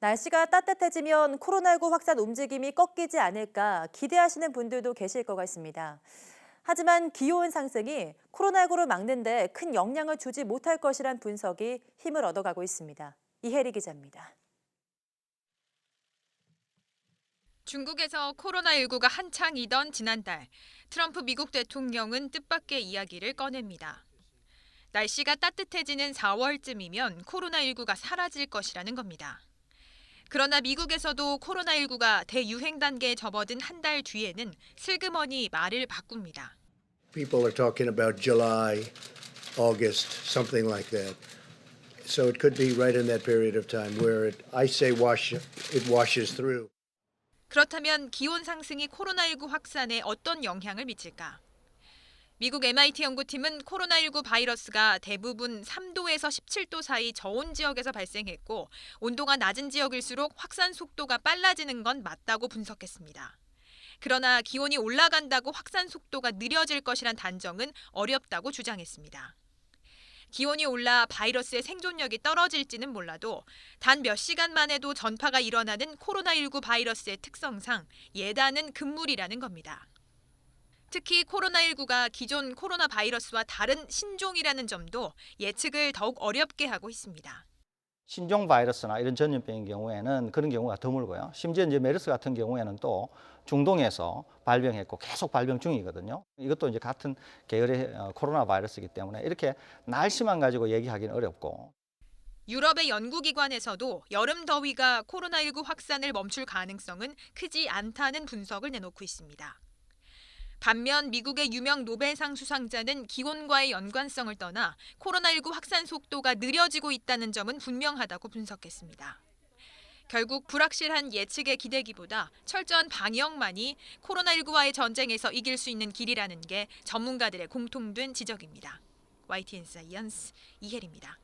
날씨가 따뜻해지면 코로나19 확산 움직임이 꺾이지 않을까 기대하시는 분들도 계실 것 같습니다. 하지만 기온 상승이 코로나19를 막는데 큰 영향을 주지 못할 것이란 분석이 힘을 얻어가고 있습니다. 이혜리 기자입니다. 중국에서 코로나19가 한창이던 지난달, 트럼프 미국 대통령은 뜻밖의 이야기를 꺼냅니다. 날씨가 따뜻해지는 4월쯤이면 코로나19가 사라질 것이라는 겁니다. 그러나 미국에서도 코로나19가 대유행 단계에 접어든 한 달 뒤에는 슬그머니 말을 바꿉니다. People are talking about July, August, something like that. So it could be right in that period of time where it, I say wash, it washes through. 그렇다면 기온 상승이 코로나19 확산에 어떤 영향을 미칠까? 미국 MIT 연구팀은 코로나19 바이러스가 대부분 3도에서 17도 사이 저온 지역에서 발생했고 온도가 낮은 지역일수록 확산 속도가 빨라지는 건 맞다고 분석했습니다. 그러나 기온이 올라간다고 확산 속도가 느려질 것이란 단정은 어렵다고 주장했습니다. 기온이 올라 바이러스의 생존력이 떨어질지는 몰라도 단 몇 시간만 해도 전파가 일어나는 코로나19 바이러스의 특성상 예단은 금물이라는 겁니다. 특히 코로나19가 기존 코로나 바이러스와 다른 신종이라는 점도 예측을 더욱 어렵게 하고 있습니다. 신종 바이러스나 이런 전염병인 경우에는 그런 경우가 드물고요. 심지어 이제 메르스 같은 경우에는 또 중동에서 발병했고 계속 발병 중이거든요. 이것도 이제 같은 계열의 어, 코로나 바이러스이기 때문에 이렇게 날씨만 가지고 얘기하기는 어렵고 유럽의 연구기관에서도 여름 더위가 코로나19 확산을 멈출 가능성은 크지 않다는 분석을 내놓고 있습니다. 반면 미국의 유명 노벨상 수상자는 기온과의 연관성을 떠나 코로나19 확산 속도가 느려지고 있다는 점은 분명하다고 분석했습니다. 결국 불확실한 예측에 기대기보다 철저한 방역만이 코로나19와의 전쟁에서 이길 수 있는 길이라는 게 전문가들의 공통된 지적입니다. YTN 사이언스 이혜리입니다.